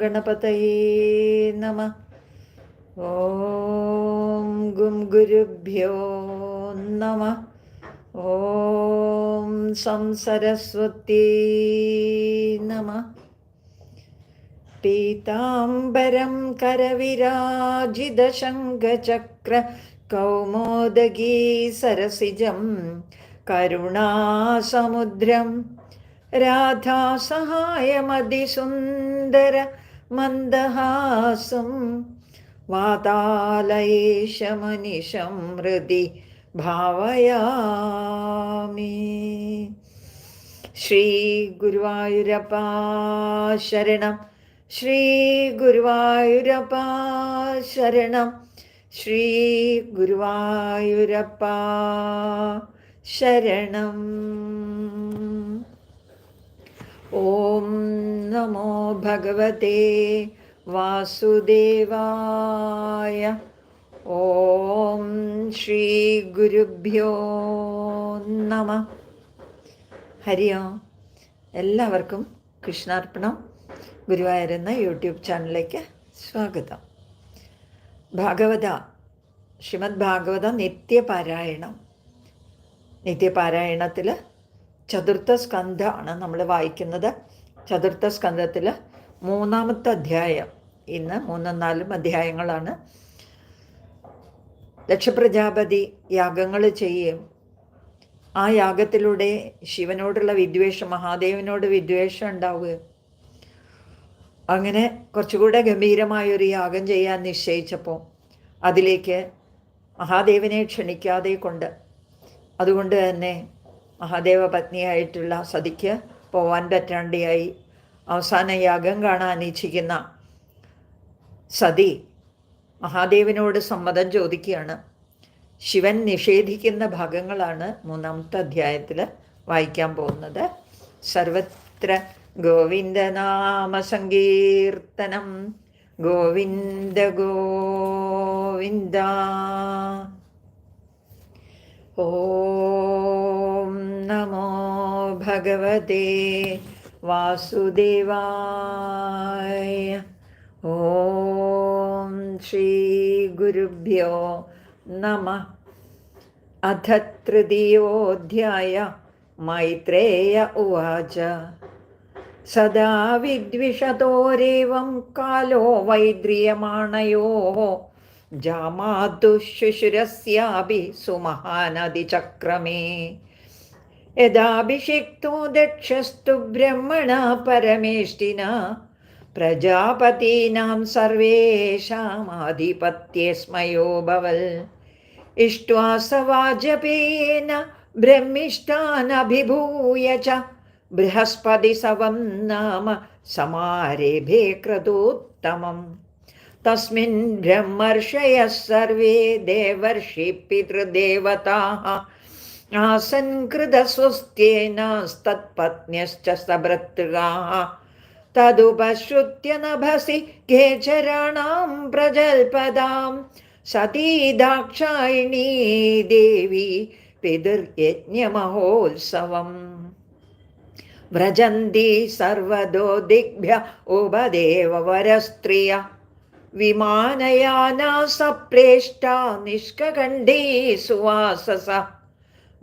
ഗണപതയേ നമ. ഓം ഗും ഗുരുഭ്യോ നമ. ഓം സം സരസ്വതി നമ. പീതാംബരം കരവിരാജിതശങ്കചക്ര കൗമോദഗീ സരസിജം കരുണാസമുദ്രം. രാധാസഹായമതിസുന്ദര മന്ദഹാസം വാതാലയേശമനിശം ഹൃദി ഭാവയാമി. ശ്രീ ഗുരുവായൂരപ്പ ശരണം. ശ്രീ ഗുരുവായൂരപ്പ ശരണം. ശ്രീ ഗുരുവായൂരപ്പ ശരണം. നമോ ഭഗവതേ വാസുദേവായ ഓം ശ്രീ ഗുരുഭ്യോ നമ ഹരിയോ. എല്ലാവർക്കും കൃഷ്ണാർപ്പണം ഗുരുവായൂരുന്ന യൂട്യൂബ് ചാനലിലേക്ക് സ്വാഗതം. ഭാഗവത ശ്രീമദ് ഭാഗവത നിത്യപാരായണം. നിത്യപാരായണത്തിൽ ചതുർത്ഥ സ്കന്ധമാണ് നമ്മൾ വായിക്കുന്നത്. ചതുർത്ഥ സ്കന്ധത്തിൽ മൂന്നാമത്തെ അധ്യായം ഇന്ന് മൂന്നും നാലും അധ്യായങ്ങളാണ്. ലക്ഷപ്രജാപതി യാഗങ്ങൾ ചെയ്യും. ആ യാഗത്തിലൂടെ ശിവനോടുള്ള വിദ്വേഷം മഹാദേവനോട് വിദ്വേഷം ഉണ്ടാവുക അങ്ങനെ കുറച്ചുകൂടെ ഗംഭീരമായൊരു യാഗം ചെയ്യാൻ നിശ്ചയിച്ചപ്പോൾ അതിലേക്ക് മഹാദേവനെ ക്ഷണിക്കാതെ കൊണ്ട് അതുകൊണ്ട് തന്നെ മഹാദേവ പത്നിയായിട്ടുള്ള സതിക്ക് പോവാൻ പറ്റാണ്ടിയായി. അവസാന യാഗം കാണാൻ ഇച്ഛിക്കുന്ന സതി മഹാദേവനോട് സമ്മതം ചോദിക്കുകയാണ്. ശിവൻ നിഷേധിക്കുന്ന ഭാഗങ്ങളാണ് മൂന്നാമത്തെ അധ്യായത്തിൽ വായിക്കാൻ പോകുന്നത്. സർവത്ര ഗോവിന്ദനാമ സങ്കീർത്തനം. ഗോവിന്ദ ഗോവിന്ദ. ഓം നമോ ഭഗവതേ വാസുദേവായ ഓം ശ്രീ ഗുരുഭ്യോ നമ അധ തൃതീയോധ്യായ മൈത്രേയ ഉവാച സദാ വിദ്വിഷതോരേവം കാലോ വൈദ്രിയമാണയോ ജാമാതുശുശുരസ്യാപി സുമഹാനദിചക്രമേ യഥാഭിഷിക്തോ यदाभिषिक्तो दक्षस्तु ब्रह्मणा परमेष्टिना, प्रजापतीनां सर्वेषामाधिपत्यस्मयोऽभवल् इष्ट्वा स वाजपेयेन ब्रह्मिष्ठानभिभूय च बृहस्पतिसवं नाम समारेभे क्रतोत्तमम्। तस्मिन् ब्रह्मर्षयः सर्वे देवर्षि पितृदेवताः आसन्कृतस्वस्त्येनास्तत्पत्न्यश्च सभृतृगाः तदुपश्रुत्य नभसि घेचराणां प्रजल्पदां सती दाक्षायिणी देवी पितुर्यज्ञमहोत्सवम् व्रजन्ती सर्वदो दिग्भ्य उपदेववरस्त्रिय विमानयाना सप्रेष्टा निष्ककण्डी सुवाससः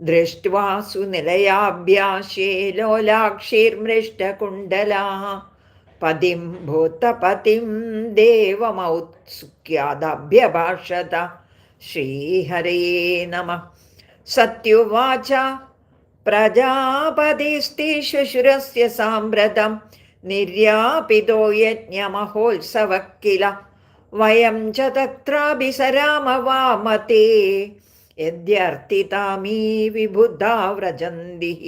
दृष्ट्वा सुनिलयाभ्याशे लोलाक्षीर्मृष्टकुण्डलाः पतिं भूतपतिं देवमौत्सुक्यादभ्यभाषत श्रीहरे नमः सत्युवाच प्रजापतिस्तिशुशुरस्य साम्प्रतं निर्यापितो यज्ञमहोत्सवः किल वयं च तत्राभिसराम वामते यद्यर्थितामी विबुधा व्रजन्तिः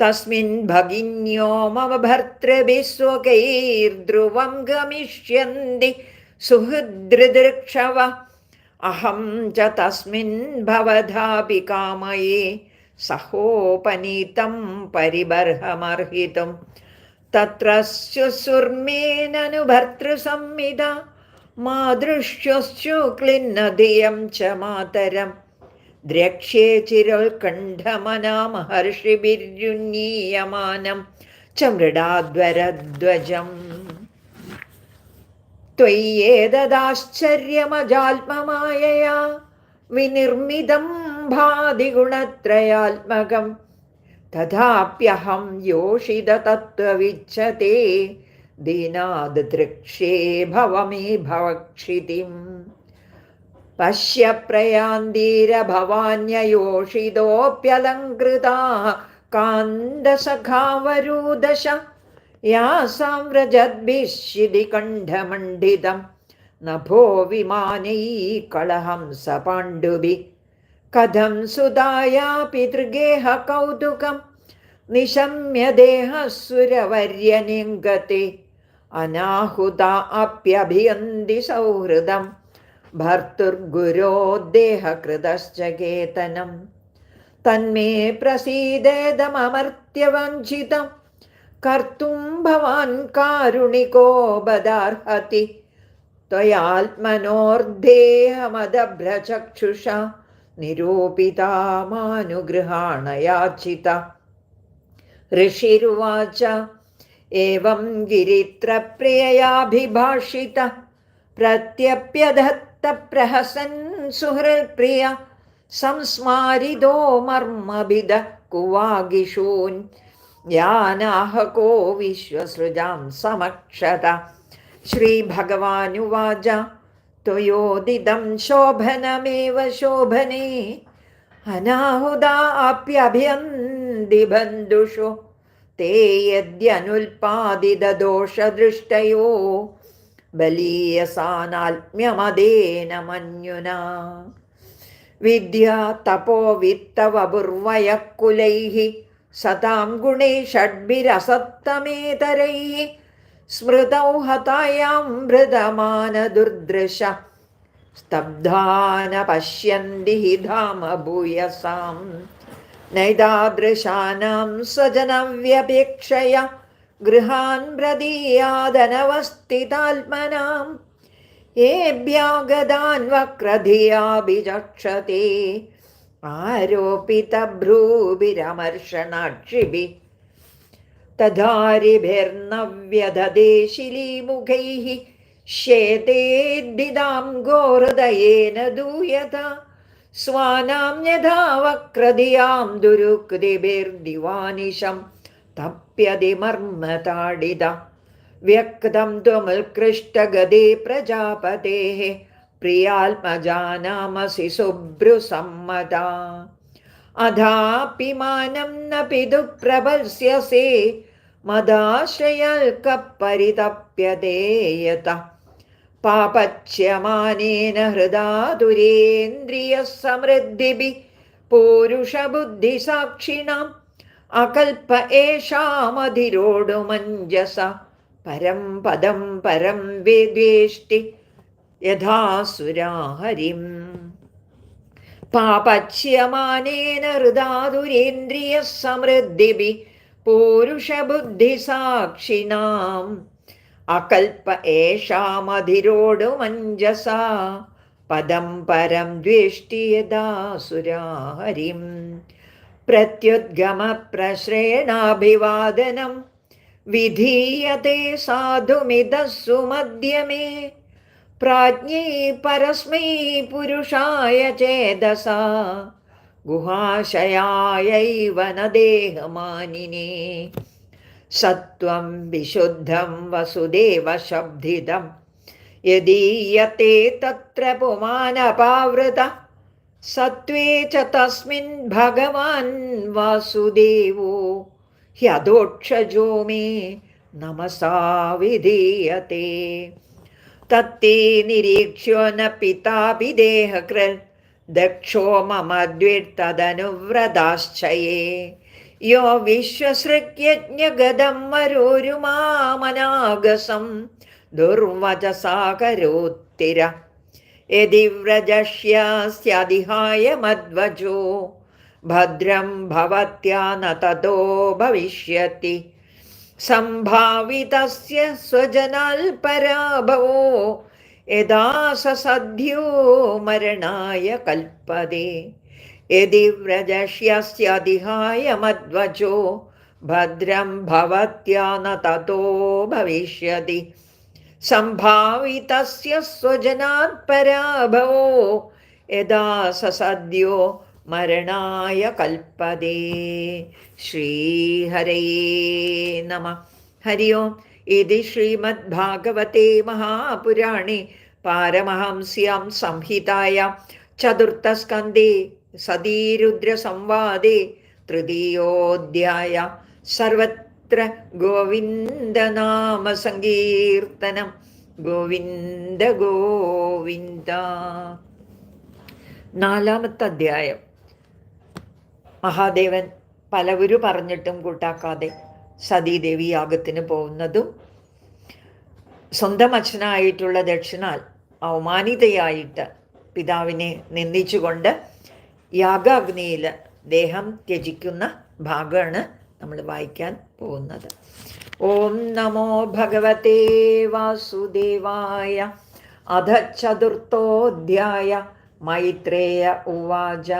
तस्मिन् भगिन्यो मम भर्तृभिः स्वकैर्ध्रुवं गमिष्यन्ति सुहृदृदृक्षव अहं च तस्मिन् भवधापि कामये सहोपनीतं परिबर्हमर्हितुं तत्र शुसुर्मेननु भर्तृसंविदा मादृश्यश्चुक्लिन्नधियं च मातरं द्रक्ष्ये चिरोत्कण्ठमनामहर्षिभिर्युन्नीयमानं च मृडाध्वरध्वजम् त्वय्येतदाश्चर्यमजात्ममायया विनिर्मितं भादिगुणत्रयात्मकं तथाप्यहं योषिततत्त्वविच्छते दीनादृक्षे भवमे भवक्षितिम् पश्य प्रयान्दीरभवान्ययोषितोऽप्यलङ्कृताः कान्दसखावरूदश यासां व्रजद्भिः शिदिकण्ठमण्डितं नभो विमानैः कलहं स पाण्डुभिः कथं सुधाया पितृगेह कौतुकं निशम्य देहसुरवर्यनिङ्गते अनाहुता अप्यभियन्ति सौहृदम् भर्तुर्गुरोद्देहकृतश्च केतनं तन्मे प्रसीदेदममर्त्यवञ्चितं कर्तुं भवान् कारुणिको बदार्हति त्वयात्मनोर्देहमदभ्रचक्षुषा निरूपिता मानुगृहाण याचिता ऋषिरुवाच एवं गिरित्रप्रिययाभिभाषित प्रत्यप्यधत् प्रहसन् सुहृत्प्रिय संस्मारिदो मर्मभिद कुवागिषून् यानाहको विश्वसृजां समक्षत। श्रीभगवानुवाच, त्वयोदिदं शोभनमेव शोभने। अनाहुदाप्यभियन्दिबन्धुषु ते यद्यनुल्पादिददोषदृष्टयो। बलीयसानात्म्यमदेन मन्युना विद्या तपो वित्तवबुर्वयः कुलैः सतां गुणे षड्भिरसत्तमेतरैः स्मृतौ हतायां मृदमानदुर्दृश स्तब्धा न पश्यन्ति हि धाम भूयसां नैतादृशानां स्वजनव्यपेक्षया गृहान् प्रदीयादनवस्थितात्मनाम् येभ्यागदान् वक्रधियाभिचक्षते आरोपितभ्रूभिरमर्षणाक्षिभिः तधारिभिर्नव्यदधे शिलीमुखैः श्येतेद्दिदां गोहृदयेन दूयता स्वानां यथा वक्रधियां दुरुक्तिभिर्दिवानिशम् तप्यदिमर्मताडिद व्यक्तं त्वमुत्कृष्टगदे प्रजापतेः प्रियाल्मजानामसि शुभ्रुसम्मदा अधापि मानं न पितुप्रभस्यसे मदाश्रयल्कपरितप्यते यतः पापच्यमानेन हृदा दुरेन्द्रियः समृद्धिभिः पूरुषबुद्धिसाक्षिणाम् അകൽപ്പ ഏഷാമതിരോടു മഞ്ജസ പരം പദം പരം വേദ്വേഷ്ടി യഥാസുരാഹരിം പാപച്യമാനേന ഹൃദാതുരേന്ദ്രിയ സമൃദ്ധിഭി പൂരുഷബുദ്ധിസാക്ഷിണാം അകൽപ്പ ഏഷാമധിരോടു മഞ്ജസ പദം പരം ദ്വേഷ്ടിയതാസുരാഹരിം प्रत्युद्गमप्रश्रेणाभिवादनं विधीयते साधुमिदः सुमध्यमे प्राज्ञै परस्मै पुरुषाय चेदसा, गुहाशयायैव न देहमानिने। सत्त्वं विशुद्धं वसुदेवशब्दिदं, यदीयते तत्र पुमानपावृता। സത്വേ ച തസ്മിൻ ഭഗവാൻ വാസുദേവോ ഹ്യദോക്ഷജോ മേ നമസാ വിധീയത്തെ തത്തേ നിരീക്ഷ്യോ ന പിതാപിദേഹകൃൽ ദക്ഷോ മമ ദ്വിർത്തതനുവ്രതാശ്ചയേ യോ വിശ്വസൃജ്ഞഗതം മരോരുമാമനാഗസം ദുർവചസാകരോത്തിര यदि व्रजस्यास्यधिहाय मध्वजो भद्रं भवत्या न ततो भविष्यति। सम्भावितस्य स्वजनाल्पराभवो। यदा स सद्यो मरणाय कल्पते यदि व्रजस्यस्यधिहाय मध्वजो भद्रं भवत्या न ततो भविष्यति। सम्भावितस्य स्वजनात् पराभवो यदा स सद्यो मरणाय कल्पदे श्रीहरे नमः हरि ओम् इति श्रीमद्भागवते महापुराणे पारमहंस्यां संहितायां चतुर्थस्कन्धे सतीरुद्रसंवादे तृतीयोऽध्याय सर्वत्र ഇത്ര ഗോവിന്ദനാമ സങ്കീർത്തനം ഗോവിന്ദ ഗോവിന്ദ. നാലാമത്തെ അധ്യായം. മഹാദേവൻ പലവരും പറഞ്ഞിട്ടും കൂട്ടാക്കാതെ സതീദേവി യാഗത്തിന് പോകുന്നതും സ്വന്തം അച്ഛനായിട്ടുള്ള ദക്ഷിണാൽ അവമാനിതയായിട്ട് പിതാവിനെ നിന്ദിച്ചുകൊണ്ട് യാഗാഗ്നിയിൽ ദേഹം ത്യജിക്കുന്ന ഭാഗമാണ് നമ്മൾ വായിക്കാൻ പോകുന്നത്. ഓം നമോ ഭഗവതേ വാസുദേവായ അധ ചതുർത്ഥോധ്യായ മൈത്രേയ ഉവാച.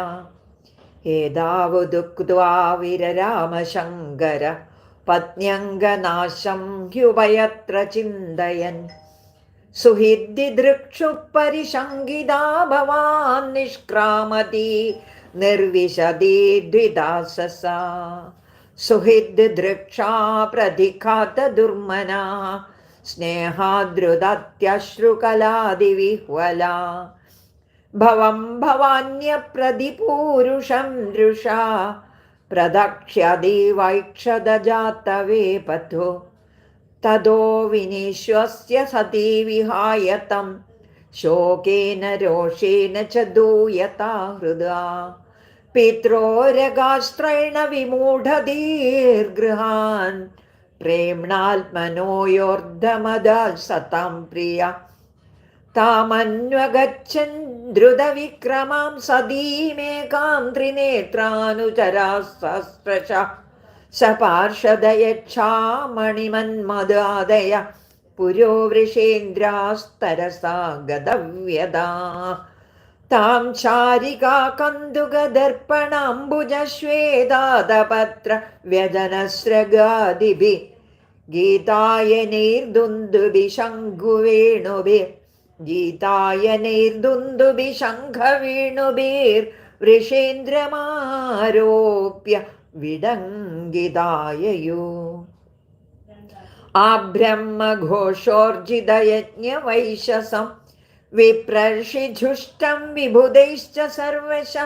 ഏതാവതുക്വാ വിരരാമശങ്കര ഹ്യുഭയത്ര ചിന്തയൻ. സുഹിദ്ദിദൃക്ഷു പരിശങ്കിതാ ഭവാൻ നിഷ്ക്രാമതി നിർവിശദീ ദ്വിദാസസ. सुहृद्दृक्षाप्रधिखातदुर्मना स्नेहाद्रुदत्यश्रुकलादिविह्वला भवं भवान्यप्रदिपूरुषं दृशा प्रदक्ष्यदिवैक्षदजातवेपथु तदो विनिश्वस्य सती विहाय तं शोकेन रोषेण च दूयता हृदा पित्रोरगास्त्रेण विमूढधीर्गृहान् प्रेम्णात्मनो योर्धमदाल् सतां प्रिया तामन्वगच्छन् द्रुतविक्रमां सदीमेकां त्रिनेत्रानुचराः सहस्रश स पार्षदयच्छा താം ചാരികാ കന്തുകദർപ്പണാംബുജശ്വേതാതപത്ര വ്യജനശ്രഗാദിഭി ഗീതായനൈർദുന്ദുബി ശംഖുവേണുബി ഗീതായനൈർദുന്ദുബി ശംഖവേണുബീർ വൃഷേന്ദ്രമാരോപ്യ വിടങ്കിതായയോ. ആ ബ്രഹ്മഘോഷോർജിതയജ്ഞവൈശസം विप्रर्षिझुष्टं विबुधैश्च सर्वश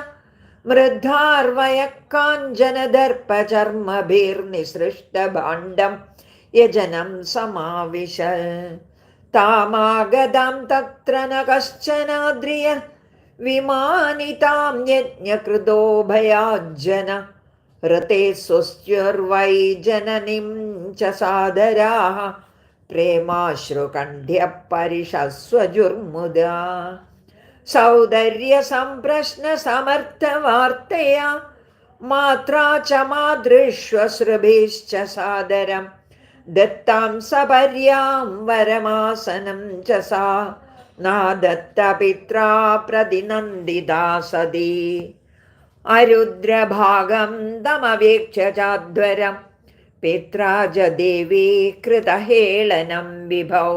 मृद्धार्वयः काञ्जनदर्पचर्मभिर्निसृष्टभाण्डं यजनं समाविश। तामागदां तत्र न कश्चनाद्रिय विमानितां यज्ञकृतो भयाज्जन। ऋते स्वस्युर्वै जननीं च सादराः പ്രേമാശ്രുകണ്ഠ്യപരിഷസ്വജുർമുദ. സൗന്ദര്യസംപ്രശ്നസമർത്ഥവാർത്തയാ മാത്ര ച മാതൃഷ്വസൃഭിശ്ച സാദരം. ദത്താം സപര്യാം വരമാസനം ച സാ നാദത്തപിത്രാ പ്രതിനന്ദിതാ സതി അരുദ്രഭാഗം തമവേക്ഷ്യ ചാധ്വരം. पित्राज देवी कृतहेळनं विभौ।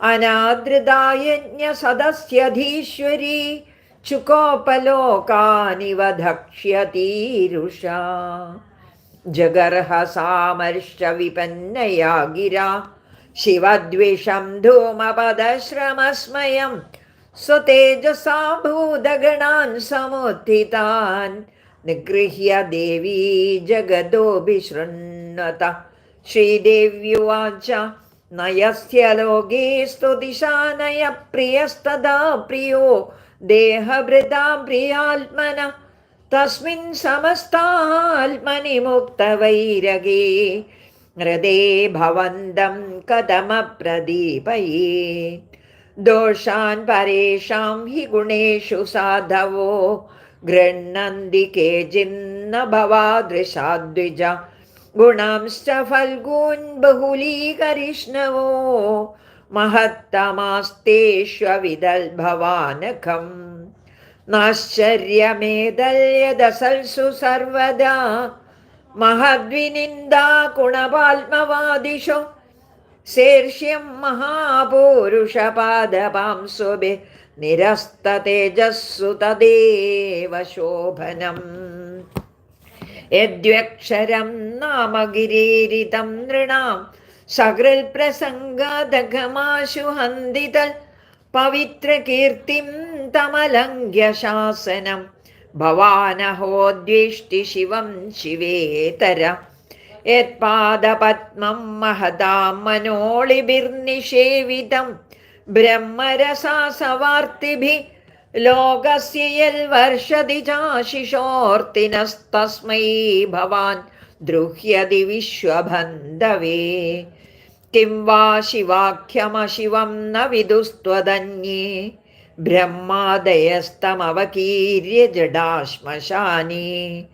अनादृदायज्ञसदस्यधीश्वरी चुकोपलोकानिव धक्ष्यतीरुषा जगर्ह सामर्षविपन्नया गिरा शिवद्विषं धूमपदश्रमस्मयं स्वतेजसा भूदगणान् समुत्थितान्। निगृह्य देवी जगदोऽभिशृण् जगदोऽभिशृण्वत श्रीदेव्युवाच, नयस्य लोके स्तुतिशा प्रियस्तदा प्रियो, देहभृता प्रियात्मना, तस्मिन् समस्तात्मनि मुक्तवैरगे, हृदे भवन्तं कथमप्रदीपये दोषान् परेषां हि गुणेषु साधवो, गृह्णन्ति केचिन्न भवादृशाद्विज। ഗുണംശ്ച ഫൽഗൂൻ ബഹുലീകരിഷ്ണവോ മഹത്തമാസ്തേഷ്വവിദൽഭവാനഖം നാശ്ചര്യമേതല്യദസൽസു സർവദാ മഹദ്വിനിന്ദാകുണപാത്മവാദിഷു ശേർഷ്യം മഹാപൂരുഷപാദപാംസുഭി നിരസ്തേജസ്സു തദേവ ശോഭനം. യദ്വക്ഷരം നാമഗിരീരിതം നൃണാം സകൃൽ പ്രസംഗാദഘമാശു ഹന്തിതൽ പവിത്രകീർത്തിം തമലംഘ്യ ശാസനം ഭവാനഹോദ്വേഷ്ടി ശിവം ശിവേതര യത്പാദപത്മം മഹതാം മനോളിഭിർനിഷേവിതം ബ്രഹ്മരസാസവാർത്തിഭി लोकस्य यल्वर्षति चाशिषोऽर्तिनस्तस्मै भवान् द्रुह्यति विश्वबन्धवे। किं वा शिवाख्यमशिवं न विदुस्त्वदन्ये? ब्रह्मादयस्तमवकीर्य जडाश्मशानि।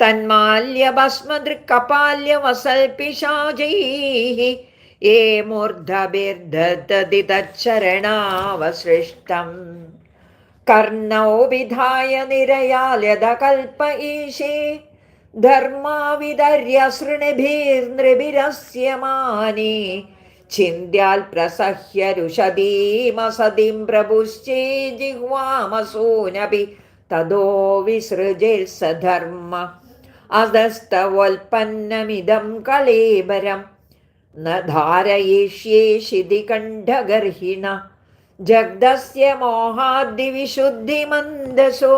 तन्माल्यभस्मदृक्कपाल्यवसल्पिशाजैः ये मूर्धभिर्धतति तच्छरणावसृष्टम्। കർണോ വിധായ കർണോപിധായ നിരയാലതകൽപ്പ ഈശേ. ധർമാവിതര്യസൃണിഭിർനൃഭിരസ്യമാനേ ചിന്ത്യാൽ പ്രസഹ്യ രുഷദീമസതിം പ്രഭുശ്ചേ ജിഹ്വാമസൂനപി തദോ വിസൃജിൽ സധർമ്മ അധസ്തവൽപ്പന്നമിതം കളേബരം ന ധാരയിഷ്യേ ശിതികണ്ഠഗർഹിണ. शिधिकण्ठगर्हिण जग्धस्य मोहाद्दिविशुद्धिमन्दसो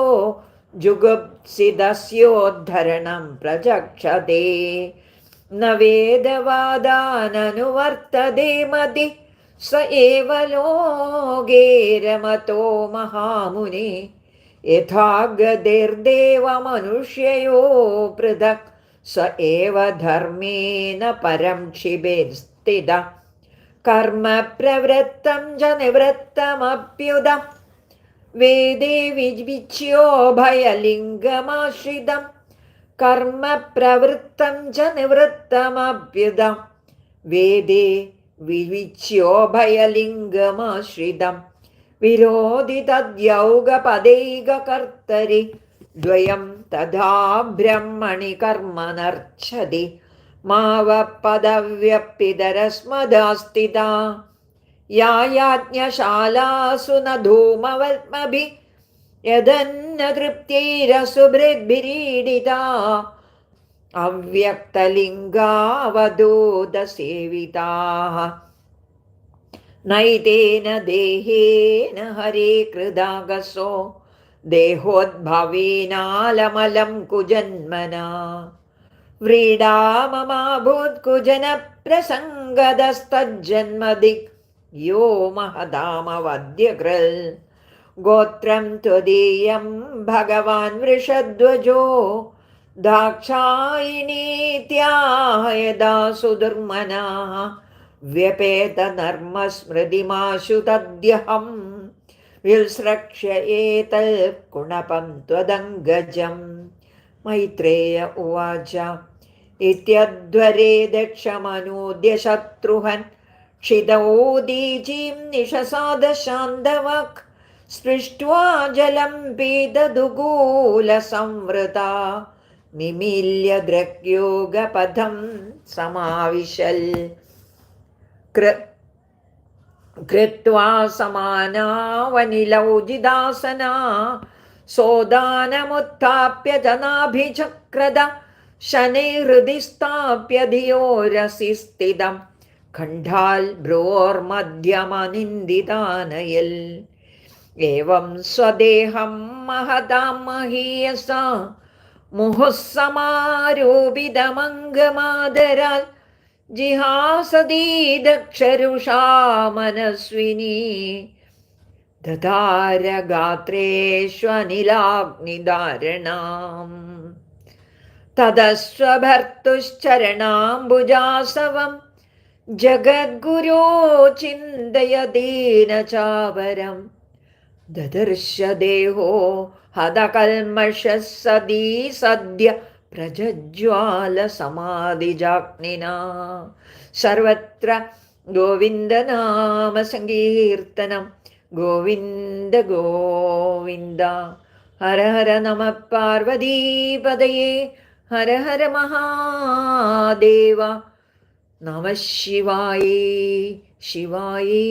जुगुप्सिदस्योद्धरणं प्रचक्षते न वेदवादाननुवर्तते मदि स एव लोके रमतो महामुने यथा गतिर्देवमनुष्ययो पृथक् स एव धर्मेण परं क्षिभिर्स्थित കർമ്മപ്രവൃത്തം ച നിവൃത്തമപ്യുതം വേദേ വിജ്വിച്യോഭയലിംഗമാശ്രിതം കർമ്മപ്രവൃത്തം ച നിവൃത്തമപ്യുതം വേദേ വിവിച്യോഭയലിംഗമാശ്രിതം വിരോധി തദ്യൗകപദൈകകർത്തരി ദ്വയം തഥാ ബ്രഹ്മണി കർമ്മ നർച്ചതി. तथा ब्रह्मणि कर्म नर्च्छति मावपदव्यपितरस्मदास्तिता या याज्ञशालासु न धूमवल्मभि यदन्न तृप्तिरसुभृद्भिरीडिता अव्यक्तलिङ्गावधूतसेविताः नैतेन देहेन हरे कृदागसो देहोद्भवेनालमलं कुजन्मना व्रीडा ममाभूत्कुजनप्रसङ्गदस्तज्जन्मदिक् यो महदामवद्यकृल् गोत्रं त्वदीयं भगवान् वृषध्वजो दाक्षायिणीत्यायदा सुदुर्मनाः व्यपेतनर्मस्मृतिमाशु तद्यहम् विसृक्ष्य एतल्कुणपं त्वदङ्गजं मैत्रेय उवाच इत्यध्वरे दक्षमनूद्य शत्रुहन् क्षिदौदीजीं निशसादशान्दवक् स्पृष्ट्वा जलं पीतदुगूलसंवृता निमील्य द्रग्योगपथं समाविशल् कृ कृत्वा समानावनिलौजिदासना सोदानमुत्थाप्य जनाभिचक्रद शनैहृदि स्थाप्य धियोरसि स्थितं खण्डाल् भ्रोर्मध्यमनिन्दितानयल् एवं स्वदेहं महतां महीयसा मुहुः समारोपितमङ्गमादरात् जिहासदी दक्षरुषा मनस्विनी दधारगात्रेष्वनिलाग्निदारणाम् തതസ്വഭർത്തുശ്ചരണാംബുജാസവം ജഗദ്ഗുരോ ചിന്തയതീന ചാവരം ദദർശദേഹോ ഹതകൽമഷ സദീ സദ്യ പ്രജ്വാലസമാധിജാഗ്നിന സർവത്ര ഗോവിന്ദനാമസങ്കീർത്തനം ഗോവിന്ദ ഗോവിന്ദ. ഹര ഹര നമ പാർവതീപതയേ. पार्वतीपदये हर हर महादेव നമ ശിവായേ ശിവായേ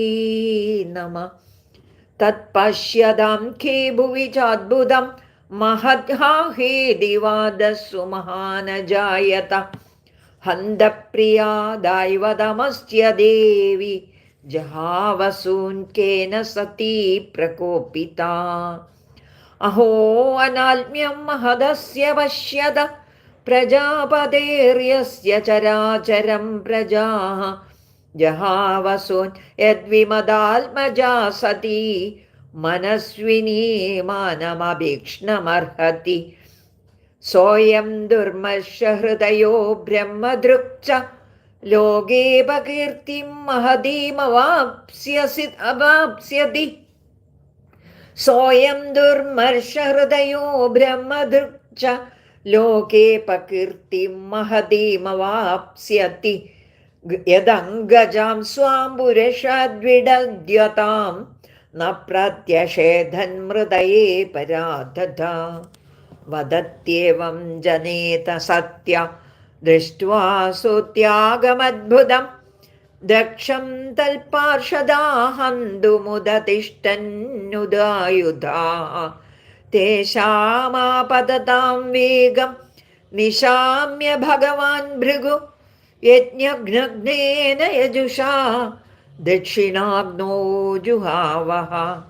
നമ തത്പശ്യതാം ഖേ ഭുവി ചാദ്ഭുതം महद्हाहे दिवादस्सु महानजायत हन्तप्रिया दैवतमस्य देवि जहावसून्केन सती प्रकोपिता अहो अनाल्म्यं महदस्य पश्यत प्रजापतेर्यस्य चराचरं प्रजाः। जहावसून् यद्विमदात्मजा सती मनस्विनीमानमभीक्ष्णमर्हति सोऽयं दुर्मर्षहृदयो ब्रह्मदृक् च लोके पकीर्तिं महदीमवाप्स्यसि अवाप्स्यति। सोऽयं दुर्मर्षहृदयो ब्रह्मदृक् च ലോകേ പകീർത്തിം മഹതീമവാപ്സ്യതി യദംഗജാം സ്വാംപുരഷാദ്വിഡദ്യതാം ന പ്രത്യഷേധന്മൃതയേ പരാധത. വദത്യവം ജനേത സത്യ. ദൃഷ്ട്വാ സുത്യാഗമദ്ഭുതം ദക്ഷം തൽപാർഷദാ तेषामापततां वेगं निशाम्य भगवान् भृगु यज्ञघ्नघ्नेन यजुषा दक्षिणाग्नो जुहावः।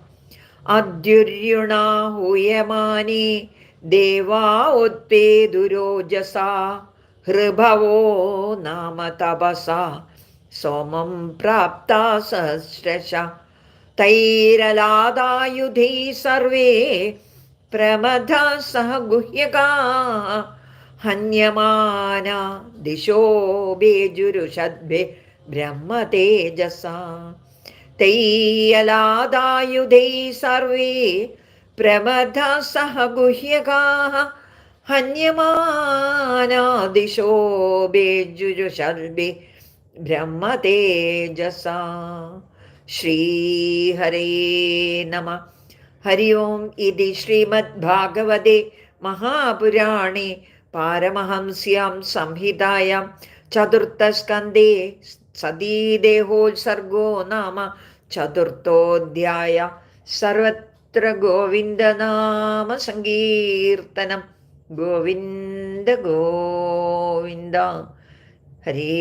अद्युर्युणा हूयमाने देवा उत्पेदुरोजसा हृभवो नाम तपसा, सोमं प्राप्ता सहस्रश। तैरलादायुधैः सर्वे प्रमदासः गुह्यगा। हन्यमाना दिशो बेजुरुषद्भि ब्रह्मतेजसा। तैयलादायुधैः सर्वे प्रमदाः सह गुह्यगाः। हन्यमाना दिशो बेजुरुषद्भि ब्रह्मतेजसा। श्रीहरे नमः। हरि ओम् इति श्रीमद्भागवते महापुराणे पारमहंस्यां संहितायां चतुर्थस्कन्धे सतीदेहोत्सर्गो नाम चतुर्थोऽध्याय सर्वत्र गोविन्दनामसङ्कीर्तनं गोविन्द गोविन्द हरे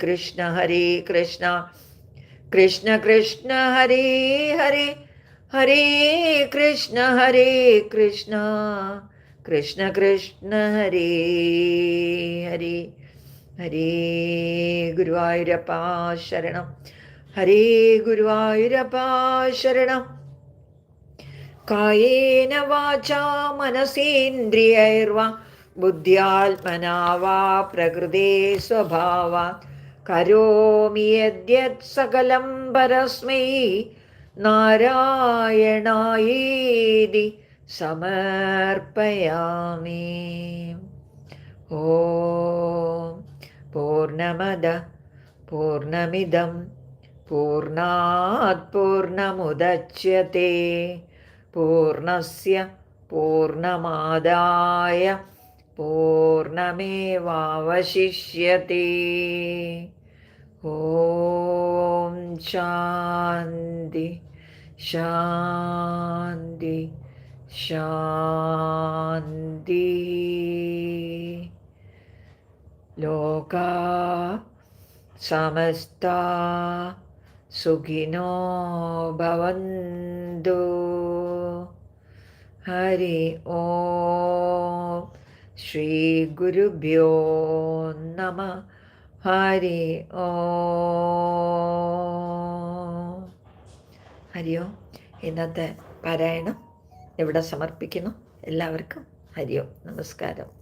कृष्ण हरे कृष्ण कृष्ण कृष्ण हरे हरे ഹരേ കൃഷ്ണ ഹരേ കൃഷ്ണ. കൃഷ്ണ കൃഷ്ണ ഹരേ ഹരേ. ഹരേ ഗുരുവായൂരപ്പാ ശരണം. ഹരേ ഗുരുവായൂരപ്പാ ശരണം. കായേന വാച മനസേന്ദ്രിയൈർവ. ബുദ്ധ്യാത്മനാ വാ പ്രകൃതേ സ്വഭാവാ. കരോമി യദ്യത് സകലം പരസ്മൈ. നാരായണായേതി സമർപ്പയാമി. ഓം പൂർണമദ പൂർണമിദം പൂർണാത് പൂർണമുദച്യത്തെ പൂർണസ്യ പൂർണമാദായ പൂർണമേവാവശിഷ്യത്തെ ഓം ശാന്തി ശാന്തി ശാന്തി. ലോക സമസ്ത സുഖിനോ ഭവന്തു. ഹരി ഓ ശ്രീ ഗുരുഭ്യോ നമ. ഹരി ഓ. ഹരിയോ ഇന്നത്തെ പാരായണം ഇവിടെ സമർപ്പിക്കുന്നു. എല്ലാവർക്കും ഹരിയോ നമസ്കാരം.